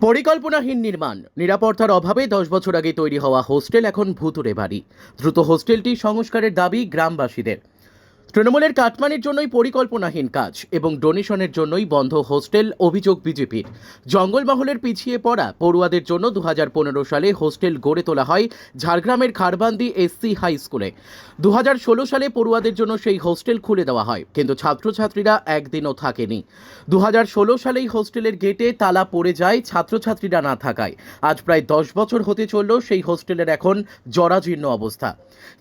পরিকল্পনাহীন নির্মাণ। নিরাপত্তার অভাবে দশ বছর আগে তৈরি হওয়া হোস্টেল এখন ভুতুরে বাড়ি। দ্রুত হোস্টেলটি সংস্কারের দাবি গ্রামবাসীদের। তৃণমূলের কাটমানির জন্যই পরিকল্পনাহীন কাজ এবং ডোনেশনের জন্যই বন্ধ হোস্টেল, অভিযোগ বিজেপির। জঙ্গলমহলের পিছিয়ে পড়া পড়ুয়াদের জন্য দু হাজার পনেরো সালে হোস্টেল গড়ে তোলা হয় ঝাড়গ্রামের খারবান্দি এসসি হাই স্কুলে। দু হাজার ষোলো সালে পড়ুয়াদের জন্য সেই হোস্টেল খুলে দেওয়া হয়, কিন্তু ছাত্রছাত্রীরা একদিনও থাকেনি। দু হাজার ষোলো সালেই হোস্টেলের গেটে তালা পড়ে যায়, ছাত্রছাত্রীরা না থাকায়। আজ প্রায় দশ বছর হতে চলল সেই হোস্টেলের এখন জরাজীর্ণ অবস্থা।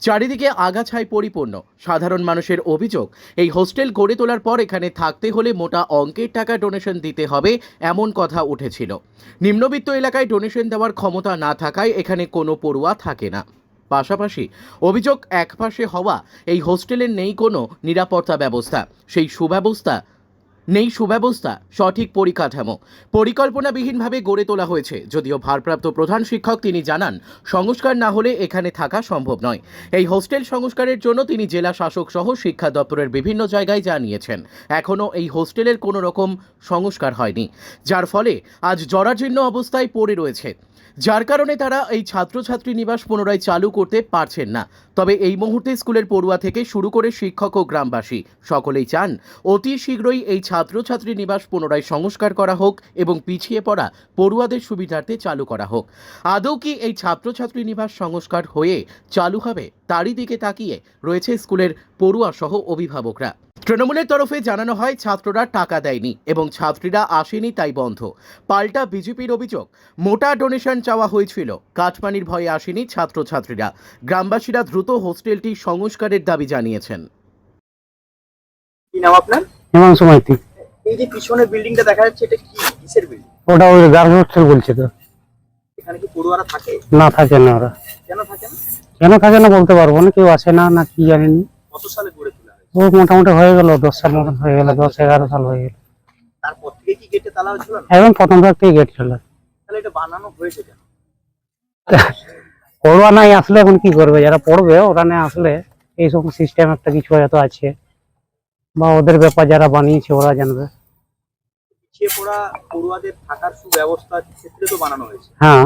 চারিদিকে আগাছায় পরিপূর্ণ। সাধারণ মানুষের অভিযোগ। এই হোস্টেল গড়ে তোলার পর এখানে থাকতে হলে মোটা অঙ্কের টাকা ডোনেশন দিতে হবে এমন কথা উঠেছিল। নিম্নবিত্ত এলাকায় ডোনেশন দেওয়ার ক্ষমতা না থাকায় এখানে কোনো পড়ুয়া থাকে না। পাশাপাশি অভিযোগ একপাশে হওয়া এই হোস্টেলের নেই কোনো নিরাপত্তা ব্যবস্থা। সেই সুব্যবস্থা নেই সুব্যবস্থা, সঠিক পরিকাঠামো। পরিকল্পনাবিহীনভাবে গড়ে তোলা হয়েছে, যদিও ভারপ্রাপ্ত প্রধান শিক্ষক তিনি জানান, সংস্কার না হলে এখানে থাকা সম্ভব নয়। এই হোস্টেল সংস্কারের জন্য তিনি জেলা শাসক সহ শিক্ষা দপ্তরের বিভিন্ন জায়গায় জানিয়েছেন, এখনও এই হোস্টেলের কোনো রকম সংস্কার হয়নি। যার ফলে আজ জরাজীর্ণ অবস্থায় পড়ে রয়েছে। যার কারণে তারা এই ছাত্রছাত্রী নিবাস পুনরায় চালু করতে পারছেন না। তবে এই মুহূর্তে স্কুলের পড়ুয়া থেকে শুরু করে শিক্ষক ও গ্রামবাসী সকলেই চান অতি শীঘ্রই এই ছাত্রছাত্রী নিবাস পুনরায় সংস্কার করা হোক এবং পিছিয়ে পড়া পড়ুয়াদের সুবিধার্থে চালু করা হোক। আদৌ কি এই ছাত্রছাত্রী নিবাস সংস্কার হয়ে চালু হবে, তারই দিকে তাকিয়ে রয়েছে স্কুলের পড়ুয়া সহ অভিভাবকরা। তৃণমূলের তরফে জানানো হয় ছাত্ররা টাকা দেয়নি এবং ছাত্রীরা আসেনি তাই বন্ধ। পাল্টা বিজেপির অভিযোগ মোটা ডোনেশন চাওয়া হয়েছিল। কাঠমানির ভয়ে আসেনি ছাত্রছাত্রীরা। গ্রামবাসীরা দ্রুত হোস্টেলটি সংস্কারের দাবি জানিয়েছেন। কি নাম আপনার? হিমাংশু মাইতি। এই যে পিছনে বিল্ডিংটা দেখা যাচ্ছে এটা কি কিসের বিল্ডিং? ওটা ওই গার্লস হোস্টেল বলছে তো। এখানে কি পড়ুয়ারা থাকে? না থাকে না ওরা। কেন থাকে না কেন থাকে না বলতে পারব না কেউ আসে না না কি জানিনি কত সালে গড়ে তোলা মোটামুটি হয়ে গেল দশ সাল মতন হয়ে গেল দশ এগারো সাল হয়ে গেল। তারপর থেকে কি গেটে তালা হয়েছিল না? একদম প্রথম থাকতেই গেট ছিল। তাহলে এটা বানানো হয়েছে কেন? পড়ুয়া নাই আসলে এখন কি করবে? যারা পড়বে ওরা না আসলে এইসব সিস্টেম একটা কিছু হয়তো আছে। বা ওদের ব্যাপার যারা বানিয়েছে ওরা জানবে। পিছিয়ে পড়া পড়ুয়াদের থাকার সুব্যবস্থার ক্ষেত্রে তো বানানো হয়েছে। হ্যাঁ?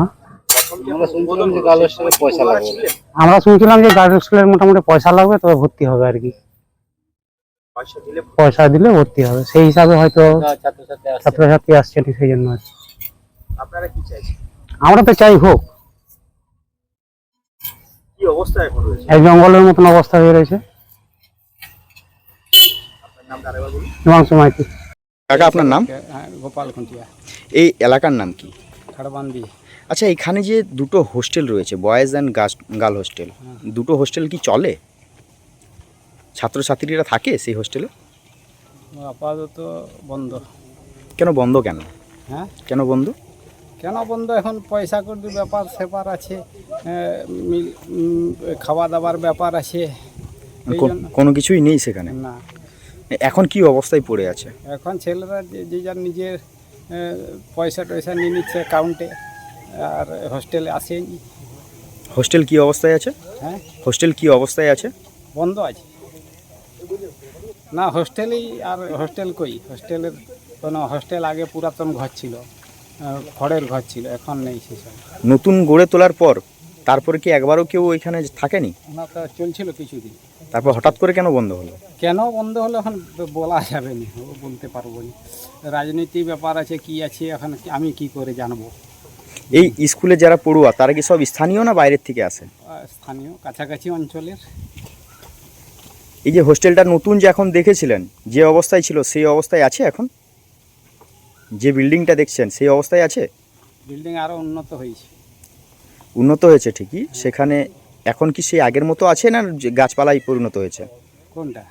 আমরা শুনছিলাম যে গার্লস হোস্টেলের মোটামুটি পয়সা লাগবে তবে ভর্তি হবে আর কি। পয়সা দিলে ভর্তি হবে। সেই হিসাবে হয়তো ছাত্রছাত্রী আসছে। সেই জন্য আর কি। আপনারা কি চাইছেন? আমরা তো চাই হোক। কি অবস্থা এখন রয়েছে? এই জঙ্গলের মতন অবস্থা হয়ে রয়েছে। আপনার নামটা আরেকবার বলুন। হিমাংশু মাইতি। কাকা আপনার নাম? হ্যাঁ, গোপাল খুঁটিয়া। এই এলাকার নাম কি? খাড়বান্দি। আচ্ছা এখানে যে দুটো হোস্টেল রয়েছে বয়েজ অ্যান্ড গার্ল হোস্টেল দুটো হোস্টেল কি চলে? ছাত্রছাত্রীরা থাকে সেই হোস্টেলে? আপাতত বন্ধ। কেন বন্ধ কেন? হ্যাঁ? কেন বন্ধ? কেন বন্ধ? এখন পয়সা কড়ির ব্যাপার সেপার আছে খাওয়া দাওয়ার ব্যাপার আছে। জন্য কোনো কিছুই নেই সেখানে? না। এখন কি অবস্থায় পড়ে আছে? এখন ছেলেরা যে যে যার নিজের পয়সা টয়সা নিয়ে নিচ্ছে অ্যাকাউন্টে আর হোস্টেলে আসেনি। হোস্টেল কি অবস্থায় আছে? হ্যাঁ? হোস্টেল কি অবস্থায় আছে? বন্ধ আছে। না হোস্টেলেই আর হোস্টেল কই? হোস্টেলের কোনো হোস্টেল আগে পুরাতন ঘর ছিল। খড়ের ঘর ছিল এখন নেই সেসব। নতুন গড়ে তোলার পর তারপরে কি একবারও কেউ ওইখানে থাকেনি? ওনার তো চলছিল কিছুদিন। তারপর হঠাৎ করে কেন বন্ধ হলো? কেন বন্ধ হলো এখন বলা যাবে না বলতে পারব না। রাজনীতি ব্যাপার আছে কি আছে এখন আমি কি করে জানব? এই স্কুলে যারা পড়ুয়া তারা কি সব স্থানীয় না বাইরের থেকে আসে? স্থানীয় কাছাকাছি অঞ্চলের। এই যে হোস্টেলটা নতুন যে এখন দেখেছিলেন যে অবস্থায় ছিল সেই অবস্থায় আছে এখন? যে বিল্ডিংটা দেখছেন সেই অবস্থায় আছে? বিল্ডিং আরও উন্নত হয়েছে। উন্নত হয়েছে ঠিকই সেখানে এখন কি সেই আগের মতো আছে না যে গাছপালায় পরিণত হয়েছে? কোনটা?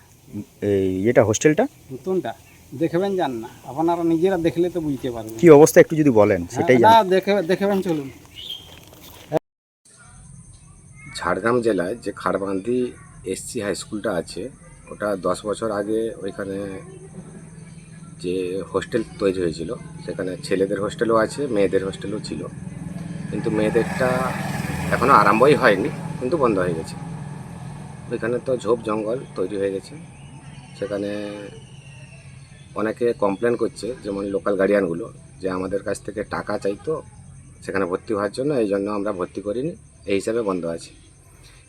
এই এটা হোস্টেলটা? নতুনটা? দেখবেন জান না আপনারা নিজেরা দেখলে তো বুঝতে পারবেন। কি অবস্থা একটু যদি বলেন সেটাই হ্যাঁ, না দেখে দেখবেন চলুন। ঝাড়গ্রাম জেলায় যে খারবান্দি এসসি হাই স্কুলটা আছে। ওটা দশ বছর আগে ওইখানে যে হোস্টেল তৈরি হয়েছিল, সেখানে ছেলেদের হোস্টেলও আছে, মেয়েদের হোস্টেলও ছিল। কিন্তু মেয়েদেরটা এখনও আরম্ভই হয়নি, কিন্তু বন্ধ হয়ে গেছে। ওইখানে তো ঝোপ জঙ্গল তৈরি হয়ে গেছে। সেখানে অনেকে কমপ্লেন করছে, যেমন লোকাল গার্ডিয়ানগুলো যে আমাদের কাছ থেকে টাকা চাইতো, সেখানে ভর্তি হওয়ার জন্য, এই জন্য আমরা ভর্তি করিনি, এই হিসাবে বন্ধ আছে।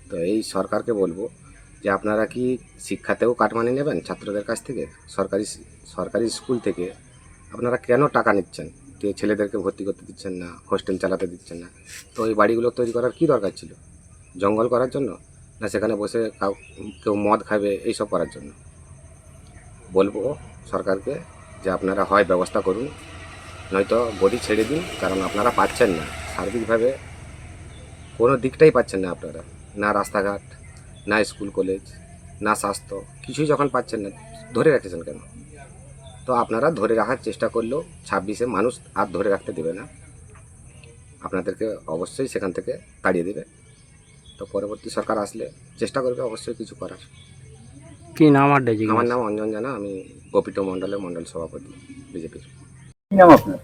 তো এই সরকারকে বলব যে আপনারা কি শিক্ষাতেও কাটমানি নেবেন ছাত্রদের কাছ থেকে? সরকারি সরকারি স্কুল থেকে? আপনারা কেন টাকা নিচ্ছেন? যে ছেলেদেরকে ভর্তি করতে দিচ্ছেন না? হোস্টেল চালাতে দিচ্ছেন না? তো ওই বাড়িগুলো তৈরি করার কী দরকার ছিল? জঙ্গল করার জন্য? না সেখানে বসে কাউ, কেউ মদ খাবে? এইসব করার জন্য? বলব সরকারকে যে আপনারা হয় ব্যবস্থা করুন। নয়তো গদি ছেড়ে দিন, কারণ আপনারা পাচ্ছেন না। সার্বিকভাবে কোনো দিকটাই পাচ্ছেন না আপনারা। না রাস্তাঘাট না স্কুল কলেজ না স্বাস্থ্য কিছুই যখন পাচ্ছেন না ধরে রেখেছেন কেন? তো আপনারা ধরে রাখার চেষ্টা করলেও ছাব্বিশে মানুষ আর ধরে রাখতে দেবে না। আপনাদেরকে অবশ্যই সেখান থেকে তাড়িয়ে দেবে। তো পরবর্তী সরকার আসলে চেষ্টা করবে অবশ্যই কিছু করার। কি নাম আর ডেজি আমার নাম অঞ্জন জানা আমি গোপিত মণ্ডলের মণ্ডল সভাপতি বিজেপির। কি নাম আপনার?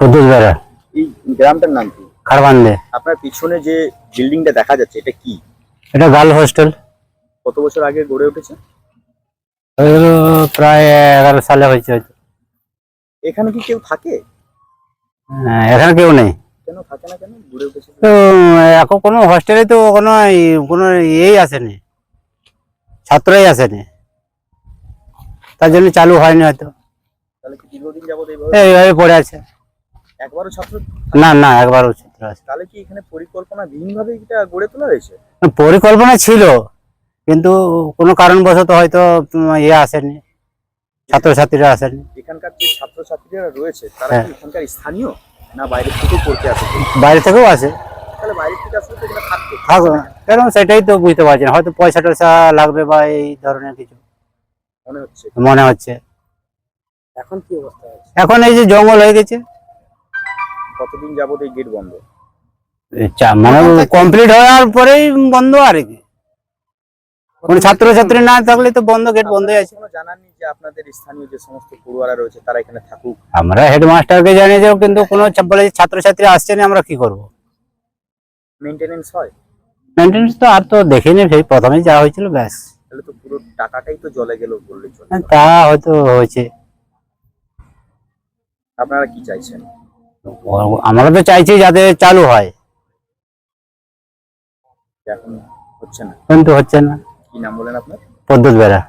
বেড়া এই গ্রামটার নাম কি? খারবান্ধে আপনার পিছনে যে বিল্ডিংটা দেখা যাচ্ছে এটা কি? এটা গার্ল হোস্টেল। কত বছর আগে গড়ে উঠেছে? প্রায় এগারো সালে হয়েছে হয়তো। এখানে কি কেউ থাকে? হ্যাঁ, এখানে কেউ নেই। কেন থাকে না কেন? গড়ে উঠেছে তো এখন কোনো হোস্টেলে তো কোনো ই- কোনো ইয়েই আসেনি। ছাত্রই আসেনি। তার জন্য চালু হয়নি হয়তো। তাহলে কি দীর্ঘদিন যাবত এইভাবে এইভাবে পড়ে আছে। একবারও ছাত্র না না একবারও ছাত্র আছে। তাহলে কি এখানে পরিকল্পনা বিহীনভাবে এটা গড়ে তোলা হয়েছে? পরিকল্পনা ছিল কিন্তু কোনো কারণবশত হয়তো ইয়ে আসেনি ছাত্রছাত্রীরা আসেনি। এখানকার যে ছাত্রছাত্রীরা রয়েছে তারা হ্যাঁ। কি এখানকার স্থানীয় না বাইরে থেকেও পড়তে আসে? বাইরে থেকেও আসে। তাহলে বাইরে থেকে আসলে তো এখানে থাকতো থাকবে কেন সেটাই তো বুঝতে পারছি না হয়তো পয়সা টয়সা লাগবে বা এই ধরনের কিছু। মনে হচ্ছে। মনে হচ্ছে। এখন কি অবস্থা আছে? এখন এই যে জঙ্গল হয়ে গেছে কতদিন যাবত এই গেট বন্ধ? এই মানে কমপ্লিট হওয়ার পরেই বন্ধ আর কি। কোনো ছাত্রছাত্রী না থাকলে তো বন্ধ গেট বন্ধই আছে। কোনো জানাননি যে আপনাদের স্থানীয় যে সমস্ত পড়ুয়ারা রয়েছে তারা এখানে থাকুক? আমরা হেডমাস্টারকে জানিয়েছি কিন্তু কোনো বলে যে ছাত্রছাত্রী আসছে না আমরা কি করব? মেনটেনেন্স হয়? মেনটেন্স তো আর তো দেখিনি সেই প্রথমেই যা হয়েছিল ব্যাস। তাহলে তো পুরো টাকাটাই তো জলে গেল বললে চলে। তা হয়তো হয়েছে। আপনারা কি চাইছেন? আমরা তো চাইছি যাতে চালু হয়। এখন হচ্ছে না। কিন্তু হচ্ছে না। কি নাম বলেন আপনার? পদ্মত বেড়া।